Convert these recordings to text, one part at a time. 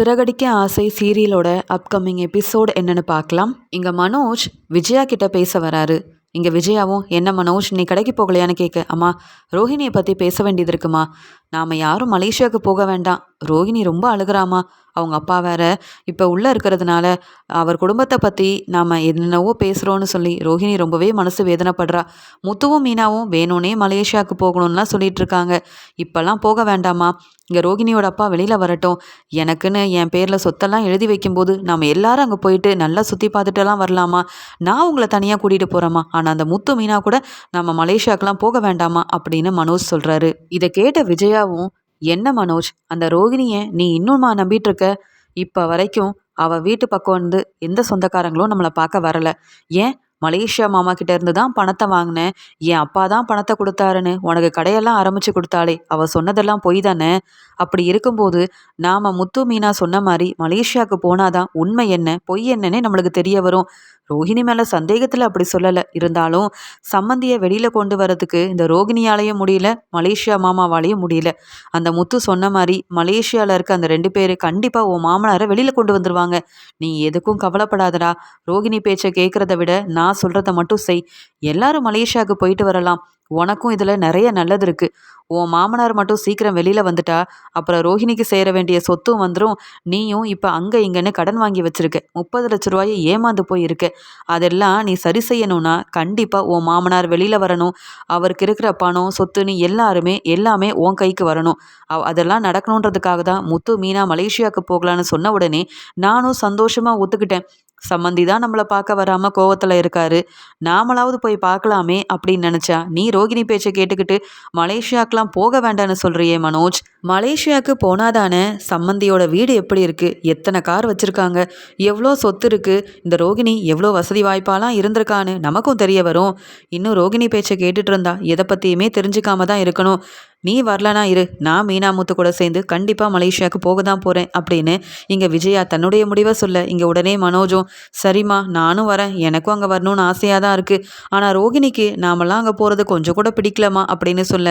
சிறகடிக்க ஆசை சீரியலோட upcoming episode என்னன்னு பார்க்கலாம். இங்கே மனோஜ் விஜயா கிட்ட பேச வராரு. இங்கே விஜயாவும் என்ன மனோஜ் நீ கடைக்கு போகலையான்னு கேட்க அம்மா ரோஹிணியை பற்றி பேச வேண்டியது இருக்குமா? நாம் யாரும் மலேசியாவுக்கு போக வேண்டாம். ரோஹிணி ரொம்ப அழுகிறாமா? அவங்க அப்பா வேற இப்போ உள்ளே இருக்கிறதுனால அவர் குடும்பத்தை பற்றி நாம் என்னென்னவோ பேசுகிறோன்னு சொல்லி ரோஹிணி ரொம்பவே மனசு வேதனைப்படுறா. முத்துவும் மீனாவும் வேணும்னே மலேசியாவுக்கு போகணும்லாம் சொல்லிட்டு இருக்காங்க. இப்போல்லாம் போக வேண்டாமா இங்கே ரோகிணியோட அப்பா வெளியில் வரட்டும். எனக்குன்னு என் பேரில் சொத்தெல்லாம் எழுதி வைக்கும்போது நம்ம எல்லாரும் அங்கே போயிட்டு நல்லா சுற்றி பார்த்துட்டுலாம் வரலாமா? நான் உங்களை தனியாக கூட்டிகிட்டு போகிறேம்மா ஆனால் அந்த முத்து மீனா கூட நம்ம மலேசியாவுக்குலாம் போக வேண்டாமா? அப்படின்னு மனோஜ் சொல்கிறாரு இதை கேட்ட விஜயாவும் என்ன மனோஜ் அந்த ரோகிணியை நீ இன்னும்மா நம்பிட்டு இருக்க இப்போ வரைக்கும் அவள் வீட்டு பக்கம் வந்து எந்த சொந்தக்காரங்களும் நம்மளை பார்க்க வரல. ஏன்? மலேசியா மாமா கிட்ட இருந்து தான் பணத்தை வாங்கினேன். என் அப்பா தான் பணத்தை கொடுத்தாருன்னு உனக்கு கடையெல்லாம் ஆரம்பிச்சு கொடுத்தாளே. அவ சொன்னதெல்லாம் பொய் தானே? அப்படி இருக்கும்போது நாம முத்து மீனா சொன்ன மாதிரி மலேசியாவுக்கு போனாதான் உண்மை என்ன பொய் என்னன்னே நம்மளுக்கு தெரிய வரும். ரோஹிணி மேலே சந்தேகத்தில் அப்படி சொல்லலை. இருந்தாலும் சம்மந்தியை வெளியில் கொண்டு வரதுக்கு இந்த ரோகிணியாலையும் முடியல மலேசியா மாமாவாலையும் முடியல. அந்த முத்து சொன்ன மாதிரி மலேசியாவில் இருக்க அந்த ரெண்டு பேர் கண்டிப்பாக உன் மாமனாரை வெளியில் கொண்டு வந்துடுவாங்க நீ எதுக்கும் கவலைப்படாதடா. ரோகிணி பேச்சை கேட்குறத விட நான் சொல்கிறத மட்டும் செய். எல்லாரும் மலேசியாவுக்கு போயிட்டு வரலாம். உனக்கும் இதில் நிறைய நல்லது இருக்குது உன் மாமனார் மட்டும் சீக்கிரம் வெளியில் வந்துட்டா அப்புறம் ரோஹிணிக்கு சேர வேண்டிய சொத்தும் வந்துடும் நீயும் இப்போ அங்கே இங்கேன்னு கடன் வாங்கி வச்சுருக்க. முப்பது லட்ச ரூபாயை ஏமாந்து போயிருக்க. அதெல்லாம் நீ சரி செய்யணும்னா கண்டிப்பாக உன் மாமனார் வெளியில் வரணும். அவருக்கு இருக்கிற பணம் சொத்துன்னு எல்லாருமே எல்லாமே உன் கைக்கு வரணும். அதெல்லாம் நடக்கணுன்றதுக்காக தான் முத்து மீனா மலேசியாவுக்கு போகலான்னு சொன்ன உடனே நானும் சந்தோஷமாக ஒத்துக்கிட்டேன். சம்மந்தி தான் நம்மளை பார்க்க வராமல் கோவத்தில் இருக்காரு. நாமளாவது போய் பார்க்கலாமே அப்படின்னு நினச்சா நீ ரோகிணி பேச்சை கேட்டுக்கிட்டு மலேசியாக்கெலாம் போக வேண்டான்னு சொல்கிறியே மனோஜ். மலேசியாவுக்கு போனாதானே சம்மந்தியோட வீடு எப்படி இருக்குது எத்தனை கார் வச்சுருக்காங்க? எவ்வளோ சொத்து இருக்குது இந்த ரோகிணி எவ்வளோ வசதி வாய்ப்பாலாம் இருந்திருக்கான்னு நமக்கும் தெரிய வரும். இன்னும் ரோகிணி பேச்சை கேட்டுட்டு இருந்தா எதை பற்றியுமே தெரிஞ்சுக்காம தான் இருக்கணும். நீ வரலனா இரு. நான் மீனாமுத்து கூட சேர்ந்து கண்டிப்பாக மலேசியாவுக்கு போக தான் போகிறேன் அப்படின்னு இங்கே விஜயா தன்னுடைய முடிவை சொல்ல இங்கே உடனே மனோஜும் சரிம்மா நானும் வரேன். எனக்கும் அங்கே வரணும்னு ஆசையாக தான் இருக்குது ஆனால் ரோகிணிக்கு நாமெல்லாம் அங்கே போகிறது கொஞ்சம் கூட பிடிக்கலமா அப்படின்னு சொல்ல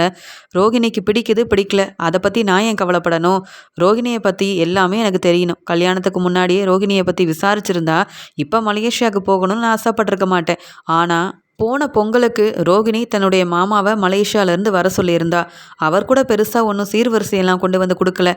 ரோகிணிக்கு பிடிக்குது பிடிக்கல. அதை பற்றி நான் ஏன் கவலைப்படணும்? ரோகிணியை பற்றி எல்லாமே எனக்கு தெரியணும். கல்யாணத்துக்கு முன்னாடியே ரோகிணியை பற்றி விசாரிச்சிருந்தா இப்போ மலேசியாவுக்கு போகணும்னு ஆசைப்பட்டிருக்க மாட்டேன். ஆனால் போன பொங்கலுக்கு ரோகிணி தன்னுடைய மாமாவை மலேசியாவிலேருந்து வர சொல்லியிருந்தா. அவர் கூட பெருசாக ஒன்றும் சீர்வரிசையெல்லாம் கொண்டு வந்து கொடுக்கல.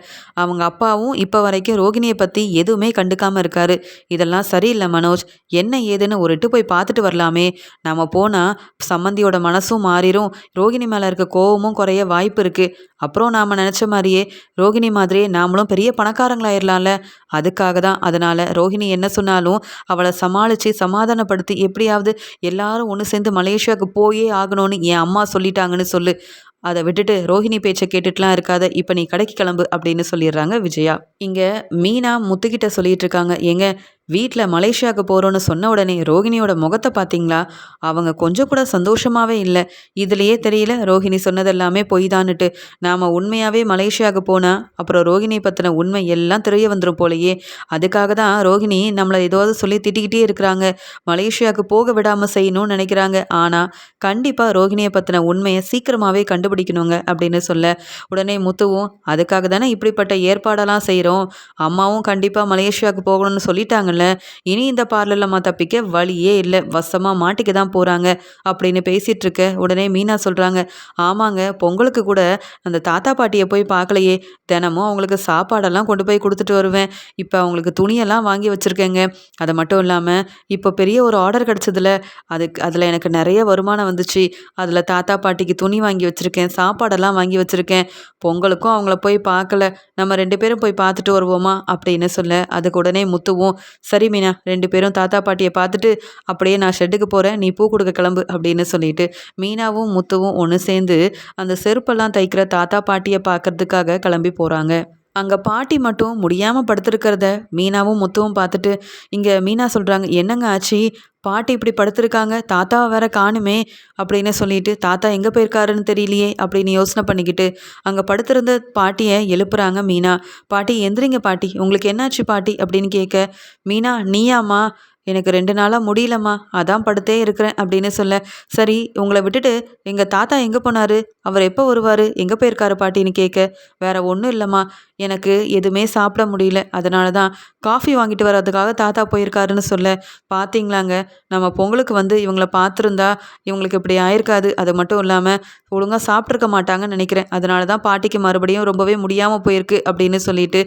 அவங்க அப்பாவும் இப்போ வரைக்கும் ரோகிணியை பற்றி எதுவுமே கண்டுக்காமல் இருக்காரு. இதெல்லாம் சரியில்லை மனோஜ். என்ன ஏதுன்னு ஒரு இட்டு போய் பார்த்துட்டு வரலாமே. நம்ம போனால் சம்மந்தியோட மனசும் மாறிடும் ரோகிணி மேலே இருக்க கோவமும் குறைய வாய்ப்பு இருக்குது அப்புறம் நாம் நினச்ச மாதிரியே ரோகிணி மாதிரியே நாமளும் பெரிய பணக்காரங்களாயிடலாம்ல அதுக்காக தான் அதனால் ரோஹிணி என்ன சொன்னாலும் அவளை சமாளித்து சமாதானப்படுத்தி எப்படியாவது எல்லாரும் ஒன்று சேர்ந்து மலேசியாவுக்கு போயே ஆகணும்னு என் அம்மா சொல்லிட்டாங்கன்னு சொல்லு. அதை விட்டுட்டு ரோஹிணி பேச்சை கேட்டுட்டுலாம் இருக்காத. இப்போ நீ கடைக்கு கிளம்பு அப்படின்னு சொல்லிடுறாங்க விஜயா. இங்கே மீனா முத்துக்கிட்ட சொல்லிட்டு இருக்காங்க. எங்க வீட்டில் மலேசியாவுக்கு போகிறோன்னு சொன்ன உடனே ரோஹிணியோட முகத்தை பார்த்தீங்களா அவங்க கொஞ்சம் கூட சந்தோஷமாகவே இல்லை. இதுலேயே தெரியல ரோஹிணி சொன்னதெல்லாமே பொய் தான்னுட்டு நாம் உண்மையாகவே மலேசியாவுக்கு போனால் அப்புறம் ரோஹிணி பற்றின உண்மை எல்லாம் தெரிய வந்துடும் போலையே. அதுக்காக தான் ரோஹிணி நம்மளை ஏதாவது சொல்லி திட்டிக்கிட்டே இருக்கிறாங்க. மலேசியாவுக்கு போக விடாமல் செய்யணும்னு நினைக்கிறாங்க. ஆனால் கண்டிப்பாக ரோஹிணியை பற்றின உண்மையை சீக்கிரமாகவே கண்டுபிடிக்கணுங்க அப்படின்னு சொல்ல. உடனே முத்துவும் அதுக்காக தானே இப்படிப்பட்ட ஏற்பாடெல்லாம் செய்கிறோம் அம்மாவும் கண்டிப்பாக மலேசியாவுக்கு போகணும்னு சொல்லிட்டாங்கல்ல இனி இந்த பார்லர்லம்மா தப்பிக்க வழியே இல்லை வசமாக மாட்டிக்க தான் போகிறாங்க அப்படின்னு பேசிகிட்டு இருக்க உடனே மீனா சொல்கிறாங்க ஆமாங்க பொங்கலுக்கு கூட அந்த தாத்தா பாட்டியை போய் பார்க்கலையே தினமும் அவங்களுக்கு சாப்பாடெல்லாம் கொண்டு போய் கொடுத்துட்டு வருவேன். இப்போ அவங்களுக்கு துணியெல்லாம் வாங்கி வச்சுருக்கேங்க. அது மட்டும் இல்லாமல் இப்போ பெரிய ஒரு ஆர்டர் கிடச்சதுல அதுக்கு அதில் எனக்கு நிறைய வருமானம் வந்துச்சு. அதில் தாத்தா பாட்டிக்கு துணி வாங்கி வச்சுருக்கேன் சாப்பாடெல்லாம் வாங்கி வச்சுருக்கேன். பொங்கலுக்கும் அவங்கள போய் பார்க்கல நம்ம ரெண்டு பேரும் போய் பார்த்துட்டு வருவோமா அப்படின்னு சொல்ல அதுக்கு உடனே முத்துவும் சரி மீனா ரெண்டு பேரும் தாத்தா பாட்டியை பார்த்துட்டு அப்படியே நான் ஷெட்டுக்கு போகிறேன் நீ பூ கொடுக்க கிளம்பு அப்படின்னு சொல்லிட்டு மீனாவும் முத்துவும் ஒன்று சேர்ந்து அந்த செருப்பெல்லாம் தைக்கிற தாத்தா பாட்டியை பார்க்கறதுக்காக கிளம்பி போகிறாங்க அங்கே பாட்டி மட்டும் முடியாமல் படுத்திருக்கிறத மீனாவும் முத்துவும் பார்த்துட்டு இங்கே மீனா சொல்கிறாங்க என்னங்க ஆச்சு? பாட்டி இப்படி படுத்திருக்காங்க தாத்தாவை வேற காணுமே அப்படின்னு சொல்லிட்டு தாத்தா எங்கே போயிருக்காருன்னு தெரியலையே அப்படின்னு யோசனை பண்ணிக்கிட்டு அங்கே படுத்திருந்த பாட்டியை எழுப்புறாங்க மீனா. பாட்டி எந்திரிங்க பாட்டி உங்களுக்கு என்னாச்சு பாட்டி? அப்படின்னு கேட்க மீனா நீயாம்மா எனக்கு ரெண்டு நாளாக முடியலம்மா அதான் படுத்தே இருக்கிறேன் அப்படின்னு சொல்ல. சரி உங்களை விட்டுட்டு எங்கள் தாத்தா எங்கே போனார்? அவர் எப்போ வருவார்? எங்கே போயிருக்காரு பாட்டின்னு கேட்க. வேற ஒன்றும் இல்லைம்மா எனக்கு எதுவுமே சாப்பிட முடியல. அதனால தான் காஃபி வாங்கிட்டு வர்றதுக்காக தாத்தா போயிருக்காருன்னு சொல்ல. பார்த்தீங்களாங்க நம்ம பொங்கலுக்கு வந்து இவங்கள பார்த்துருந்தா இவங்களுக்கு இப்படி ஆயிருக்காது. அது மட்டும் இல்லாமல் ஒழுங்காக சாப்பிட்ருக்க மாட்டாங்கன்னு நினைக்கிறேன். அதனால தான் பாட்டிக்கு மறுபடியும் ரொம்பவே முடியாமல் போயிருக்கு அப்படின்னு சொல்லிட்டு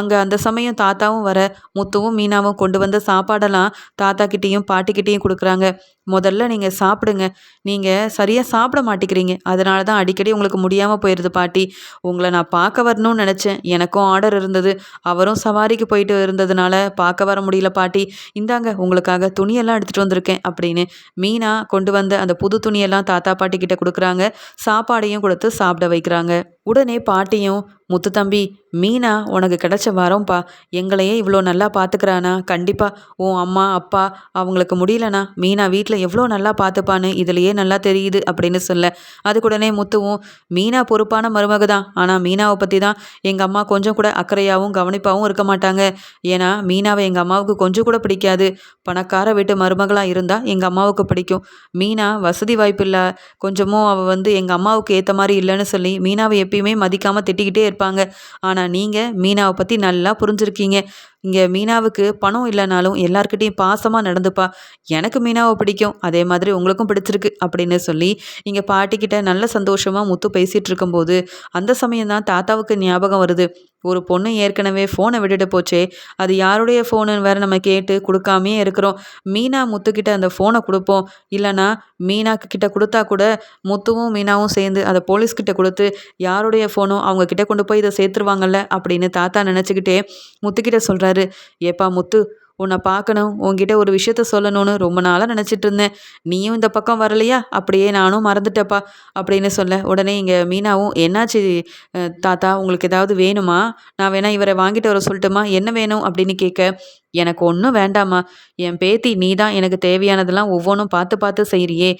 அங்கே அந்த சமயம் தாத்தாவும் வர முத்துவும் மீனாவும் கொண்டு வந்த சாப்பாடெல்லாம் தாத்தா கிட்டேயும் பாட்டிக்கிட்டேயும் கொடுக்குறாங்க. முதல்ல நீங்கள் சாப்பிடுங்க. நீங்கள் சரியாக சாப்பிட மாட்டேங்கிறீங்க. அதனால தான் அடிக்கடி உங்களுக்கு முடியாமல் போயிடுது பாட்டி. உங்களை நான் பார்க்க வரணும்னு நினச்சேன். எனக்கும் ஆர்டர் இருந்தது. அவரும் சவாரிக்கு போயிட்டு இருந்ததுனால பார்க்க வர முடியல பாட்டி. இந்தாங்க உங்களுக்காக துணியெல்லாம் எடுத்துகிட்டு வந்திருக்கேன் அப்படின்னு மீனா கொண்டு வந்த அந்த புது துணியெல்லாம் தாத்தா பாட்டி கிட்ட கொடுக்குறாங்க. சாப்பாடையும் கொடுத்து சாப்பிட வைக்கிறாங்க. உடனே பாட்டியும் முத்து தம்பி மீனா உனக்கு கிடைச்ச வரோம்ப்பா எங்களையே இவ்வளோ நல்லா பார்த்துக்கிறானா கண்டிப்பாக உன் அம்மா அப்பா அவங்களுக்கு முடியலனா மீனா வீட்டில் எவ்வளோ நல்லா பார்த்துப்பான்னு இதுலையே நல்லா தெரியுது அப்படின்னு சொல்ல. அதுக்குடனே முத்துவும் மீனா பொறுப்பான மருமக தான். ஆனால் மீனாவை பற்றி தான் எங்கள் அம்மா கொஞ்சம் கூட அக்கறையாகவும் கவனிப்பாகவும் இருக்க மாட்டாங்க. ஏன்னா மீனாவை எங்கள் அம்மாவுக்கு கொஞ்சம் கூட பிடிக்காது. பணக்கார வீட்டு மருமகளாக இருந்தால் எங்கள் அம்மாவுக்கு பிடிக்கும். மீனா வசதி வாய்ப்பு இல்லை கொஞ்சமும் அவள் வந்து எங்கள் அம்மாவுக்கு ஏற்ற மாதிரி இல்லைன்னு சொல்லி மீனாவை எப்பயுமே மதிக்காமல் திட்டிக்கிட்டே இருப்பாங்க. ஆனால் நீங்கள் மீனாவை பற்றி நல்லா புரிஞ்சுருக்கீங்க. இங்கே மீனாவுக்கு பணம் இல்லைனாலும் எல்லாருக்கிட்டையும் பாசமாக நடந்துப்பா. எனக்கு மீனாவை பிடிக்கும். அதே மாதிரி உங்களுக்கும் பிடிச்சிருக்கு அப்படின்னு சொல்லி இங்கே பாட்டிக்கிட்ட நல்ல சந்தோஷமாக முத்து பேசிகிட்டு இருக்கும்போது அந்த சமயம் தான் தாத்தாவுக்கு ஞாபகம் வருது. ஒரு பொண்ணு ஏற்கனவே ஃபோனை விட்டுட்டு போச்சே. அது யாருடைய ஃபோனுன்னு வேறு நம்ம கேட்டு கொடுக்காமே இருக்கிறோம். மீனா முத்துக்கிட்ட அந்த ஃபோனை கொடுப்போம். இல்லைனா மீனா கிட்ட கொடுத்தா கூட முத்துவும் மீனாவும் சேர்ந்து அதை போலீஸ்கிட்ட கொடுத்து யாருடைய ஃபோனோ அவங்க கிட்ட கொண்டு போய் இதை சேர்த்துருவாங்கல்ல அப்படின்னு தாத்தா நினச்சிக்கிட்டே முத்துக்கிட்ட சொல்கிறாரு ஏப்பா முத்து உன்னை பார்க்கணும் உன்கிட்ட ஒரு விஷயத்த சொல்லணும்னு ரொம்ப நாளாக நினச்சிட்டு இருந்தேன். நீயும் இந்த பக்கம் வரலையா? அப்படியே நானும் மறந்துட்டப்பா அப்படின்னு சொல்ல. உடனே இங்கே மீனாவும் என்னாச்சு தாத்தா உங்களுக்கு ஏதாவது வேணுமா? நான் வேணா இவரை வாங்கிட்டு வர சொல்லட்டுமா? என்ன வேணும்? அப்படின்னு கேட்க எனக்கு ஒன்றும் வேண்டாம்மா. என் பேத்தி நீ தான் எனக்கு தேவையானதெல்லாம் ஒவ்வொன்றும் பார்த்து பார்த்து செய்கிறியே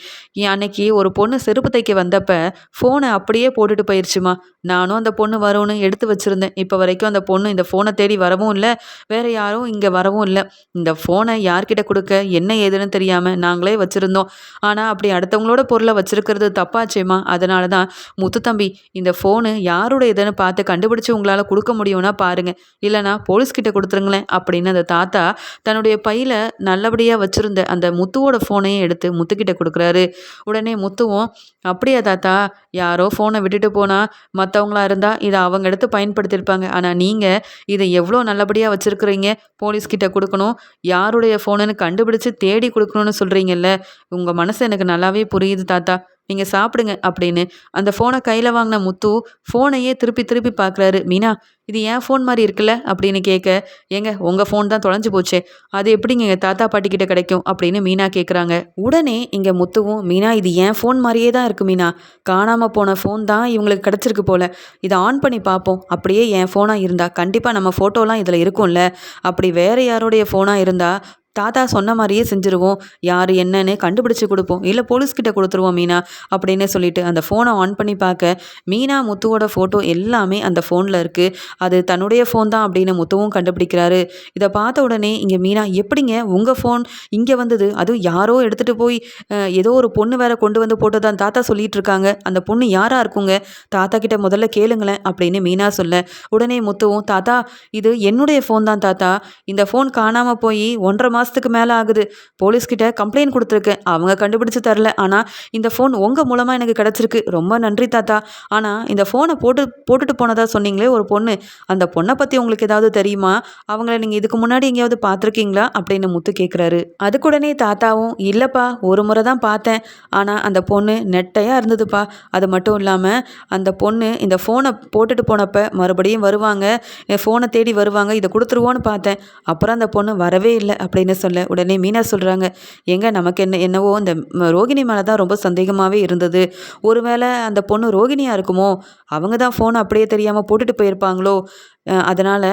அன்னைக்கு ஒரு பொண்ணு செருப்பு தைக்க வந்தப்ப ஃபோனை அப்படியே போட்டுட்டு போயிடுச்சுமா நானும் அந்த பொண்ணு வரும்னு எடுத்து வச்சுருந்தேன். இப்போ வரைக்கும் அந்த பொண்ணு இந்த ஃபோனை தேடி வரவும் இல்லை. வேறு யாரும் இங்கே வரவும் இல்லை. இந்த ஃபோனை யார்கிட்ட கொடுக்க என்ன ஏதுன்னு தெரியாமல் நாங்களே வச்சுருந்தோம். ஆனால் அப்படி அடுத்தவங்களோட பொருளை வச்சுருக்கிறது தப்பாச்சேம்மா. அதனால தான் முத்து தம்பி இந்த ஃபோனு யாரோட இதுன்னு பார்த்து கண்டுபிடிச்சி உங்களால் கொடுக்க முடியும்னா பாருங்கள் இல்லைனா போலீஸ்கிட்ட கொடுத்துருங்களேன் அப்படின்னு அந்த தாத்தா தன்னுடைய பையில் நல்லபடியாக வச்சுருந்த அந்த முத்துவோட ஃபோனையும் எடுத்து முத்துக்கிட்ட கொடுக்குறாரு. உடனே முத்துவும் அப்படியா தாத்தா யாரோ ஃபோனை விட்டுட்டு போனால் மற்றவங்களா இருந்தால் இதை அவங்க எடுத்து பயன்படுத்தியிருப்பாங்க. ஆனால் நீங்கள் இதை எவ்வளோ நல்லபடியாக வச்சுருக்குறீங்க? போலீஸ்கிட்ட கொடுக்கணும். யாருடைய ஃபோனுன்னு கண்டுபிடிச்சு தேடி கொடுக்கணும்னு சொல்கிறீங்கல்ல உங்கள் மனசு எனக்கு நல்லாவே புரியுது தாத்தா. நீங்கள் சாப்பிடுங்க அப்படின்னு அந்த ஃபோனை கையில் வாங்கின முத்து ஃபோனையே திருப்பி திருப்பி பார்க்குறாரு மீனா இது ஏன் ஃபோன் மாதிரி இருக்குல்ல? அப்படின்னு கேட்க ஏங்க உங்கள் ஃபோன் தான் தொலைஞ்சு போச்சே. அது எப்படிங்க எங்கள் தாத்தா பாட்டி கிட்ட கிடைக்கும்? அப்படின்னு மீனா கேட்குறாங்க உடனே இங்கே முத்துவும் மீனா இது ஏன் ஃபோன் மாதிரியே தான் இருக்குது மீனா. காணாமல் போன ஃபோன் தான் இவங்களுக்கு கிடச்சிருக்கு போல். இதை ஆன் பண்ணி பார்ப்போம் அப்படியே என் ஃபோனாக இருந்தால் கண்டிப்பாக நம்ம ஃபோட்டோலாம் இதில் இருக்கும்ல. அப்படி வேறு யாருடைய ஃபோனாக இருந்தால் தாத்தா சொன்ன மாதிரியே செஞ்சுருவோம். யார் என்னன்னு கண்டுபிடிச்சி கொடுப்போம். இல்லை போலீஸ்கிட்ட கொடுத்துருவோம் மீனா அப்படின்னு சொல்லிட்டு அந்த ஃபோனை ஆன் பண்ணி பார்க்க மீனா முத்துவோட ஃபோட்டோ எல்லாமே அந்த ஃபோனில் இருக்குது அது தன்னுடைய ஃபோன் தான் அப்படின்னு முத்துவும் கண்டுபிடிக்கிறாரு. இதை பார்த்த உடனே இங்கே மீனா எப்படிங்க உங்கள் ஃபோன் இங்கே வந்தது? அதுவும் யாரோ எடுத்துகிட்டு போய் ஏதோ ஒரு பொண்ணு வேற கொண்டு வந்து போட்டதான் தாத்தா சொல்லிட்டு இருக்காங்க. அந்த பொண்ணு யாராக இருக்குங்க? தாத்தா கிட்ட முதல்ல கேளுங்களேன் அப்படின்னு மீனா சொல்ல. உடனே முத்துவும் தாத்தா இது என்னுடைய ஃபோன் தான் தாத்தா. இந்த ஃபோன் காணாமல் போய் ஒன்றரை மாதம் மாதத்துக்கு மேலே ஆகுது. போலீஸ்கிட்ட கம்ப்ளைண்ட் கொடுத்துருக்கேன். அவங்க கண்டுபிடிச்சு தரல. ஆனால் இந்த ஃபோன் உங்கள் மூலமாக எனக்கு கிடச்சிருக்கு. ரொம்ப நன்றி தாத்தா. ஆனால் இந்த ஃபோனை போட்டு போட்டுட்டு போனதாக சொன்னீங்களே ஒரு பொண்ணு. அந்த பொண்ணை பற்றி உங்களுக்கு ஏதாவது தெரியுமா? அவங்கள நீங்கள் இதுக்கு முன்னாடி எங்கேயாவது பார்த்துருக்கீங்களா? அப்படின்னு முத்து கேட்குறாரு அதுக்குடனே தாத்தாவும் இல்லைப்பா ஒரு முறை தான் பார்த்தேன். ஆனால் அந்த பொண்ணு நெட்டையாக இருந்ததுப்பா. அது மட்டும் இல்லாமல் அந்த பொண்ணு இந்த ஃபோனை போட்டுட்டு போனப்போ மறுபடியும் வருவாங்க. என் ஃபோனை தேடி வருவாங்க. இதை கொடுத்துருவோன்னு பார்த்தேன். அப்புறம் அந்த பொண்ணு வரவே இல்லை. அப்படின்னு சொல்ல. உடனே மீனா சொல்கிறாங்க எங்க நமக்கு என்ன என்னவோ அந்த ரோகிணி மேலே தான் ரொம்ப சந்தேகமாகவே இருந்தது. ஒருவேளை அந்த பொண்ணு ரோகிணியாக இருக்குமோ? அவங்க தான் ஃபோனை அப்படியே தெரியாமல் போட்டுட்டு போயிருப்பாங்களோ? அதனால்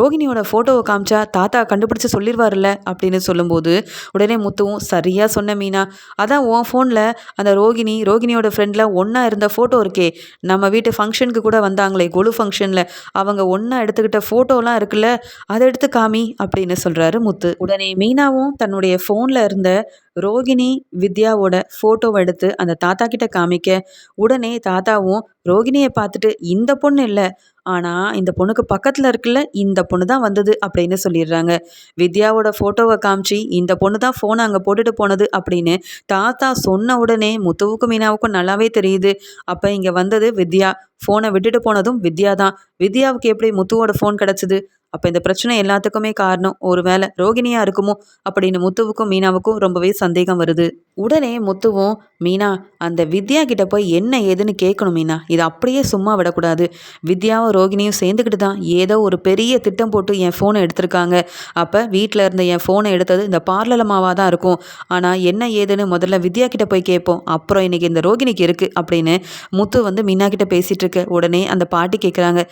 ரோகிணியோட ஃபோட்டோவை காமிச்சா தாத்தா கண்டுபிடிச்சி சொல்லிடுவார்ல அப்படின்னு சொல்லும்போது உடனே முத்துவும் சரியாக சொன்ன மீனா. அதான் உன் ஃபோனில் அந்த ரோகிணி ரோகிணியோட ஃப்ரெண்டில் ஒன்றா இருந்த ஃபோட்டோ இருக்கே. நம்ம வீட்டு ஃபங்க்ஷனுக்கு கூட வந்தாங்களே கொலு ஃபங்க்ஷனில் அவங்க ஒன்றா எடுத்துக்கிட்ட ஃபோட்டோலாம் இருக்குல்ல அதை எடுத்து காமி அப்படின்னு சொல்கிறாரு முத்து. உடனே மீனாவும் தன்னுடைய ஃபோனில் இருந்த ரோகிணி வித்யாவோட ஃபோட்டோவை எடுத்து அந்த தாத்தா கிட்ட காமிக்க உடனே தாத்தாவும் ரோகிணியை பார்த்துட்டு இந்த பொண்ணு இல்லை. ஆனால் இந்த பொண்ணுக்கு பக்கத்தில் இருக்குல்ல இந்த பொண்ணு தான் வந்தது அப்படின்னு சொல்லிடுறாங்க. வித்யாவோட ஃபோட்டோவை காமிச்சு இந்த பொண்ணு தான் ஃபோனை அங்கே போட்டுட்டு போனது அப்படின்னு தாத்தா சொன்ன உடனே முத்துவுக்கும் மீனாவுக்கும் நல்லாவே தெரியுது. அப்போ இங்கே வந்தது வித்யா. ஃபோனை விட்டுட்டு போனதும் வித்யா தான். வித்யாவுக்கு எப்படி முத்துவோட ஃபோன் கிடச்சிது? அப்போ இந்த பிரச்சனை எல்லாத்துக்குமே காரணம். ஒரு வேளை ரோகிணியாக இருக்குமோ அப்படின்னு முத்துவுக்கும் மீனாவுக்கும் ரொம்பவே சந்தேகம் வருது. உடனே முத்துவும் மீனா அந்த வித்யா கிட்ட போய் என்ன ஏதுன்னு கேட்கணும் மீனா. இதை அப்படியே சும்மா விடக்கூடாது. வித்யாவும் ரோகிணியும் சேர்ந்துக்கிட்டு தான் ஏதோ ஒரு பெரிய திட்டம் போட்டு என் ஃபோனை எடுத்திருக்காங்க. அப்போ வீட்டில் இருந்த என் ஃபோனை எடுத்தது இந்த பார்லலமாவாக தான் இருக்கும். ஆனால் என்ன ஏதுன்னு முதல்ல வித்யா கிட்ட போய் கேட்போம். அப்புறம் இன்னைக்கு இந்த ரோகிணிக்கு இருக்குது அப்படின்னு முத்து வந்து மீனா கிட்ட பேசிகிட்டு இருக்க. உடனே அந்த பாட்டி கேட்குறாங்க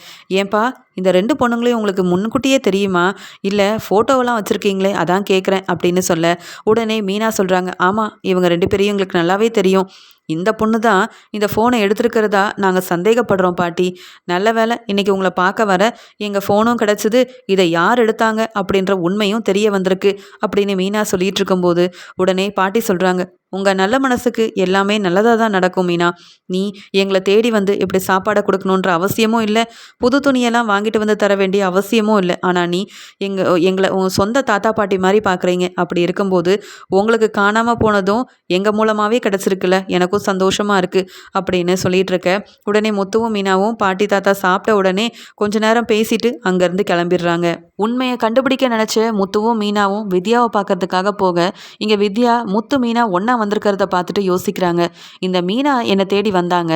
ஏன்பா இந்த ரெண்டு பொண்ணுங்களையும் உங்களுக்கு முன்கூட்டியே தெரியுமா? இல்லை ஃபோட்டோவெல்லாம் வச்சுருக்கீங்களே அதான் கேட்குறேன் அப்படின்னு சொல்ல உடனே மீனா சொல்கிறாங்க ஆமாம் இவங்க ரெண்டு பேரையும் எங்களுக்கு நல்லாவே தெரியும். இந்த பொண்ணு தான் இந்த ஃபோனை எடுத்திருக்கிறதா? நாங்கள் சந்தேகப்படுறோம் பாட்டி. நல்ல வேலை இன்னைக்கு உங்களை பார்க்க வர எங்கள் ஃபோனும் கிடச்சிது இதை யார் எடுத்தாங்க அப்படின்ற உண்மையும் தெரிய வந்திருக்கு அப்படின்னு மீனா சொல்லிட்டு இருக்கும்போது உடனே பாட்டி சொல்கிறாங்க உங்கள் நல்ல மனசுக்கு எல்லாமே நல்லதாக தான் நடக்கும் மீனா. நீ எங்களை தேடி வந்து இப்படி சாப்பாடை கொடுக்கணுன்ற அவசியமும் இல்லை புது துணியெல்லாம் வாங்கிட்டு வந்து தர வேண்டிய அவசியமும் இல்லை. ஆனால் நீ எங்கள் எங்களை உன் சொந்த தாத்தா பாட்டி மாதிரி பார்க்குறீங்க. அப்படி இருக்கும்போது உங்களுக்கு காணாமல் போனதும் எங்கள் மூலமாகவே கிடச்சிருக்குல்ல. எனக்கும் சந்தோஷமாக இருக்குது அப்படின்னு சொல்லிட்டு இருக்க. உடனே முத்துவும் மீனாவும் பாட்டி தாத்தா சாப்பிட்ட உடனே கொஞ்ச நேரம் பேசிட்டு அங்கேருந்து கிளம்பிடுறாங்க. உண்மையை கண்டுபிடிக்க நினச்ச முத்துவும் மீனாவும் வித்யாவை பார்க்கறதுக்காக போக இங்கே வித்யா முத்து மீனா ஒன்றா வந்திருக்கிறத பார்த்துட்டு யோசிக்கிறாங்க. இந்த மீனா என்னை தேடி வந்தாங்க.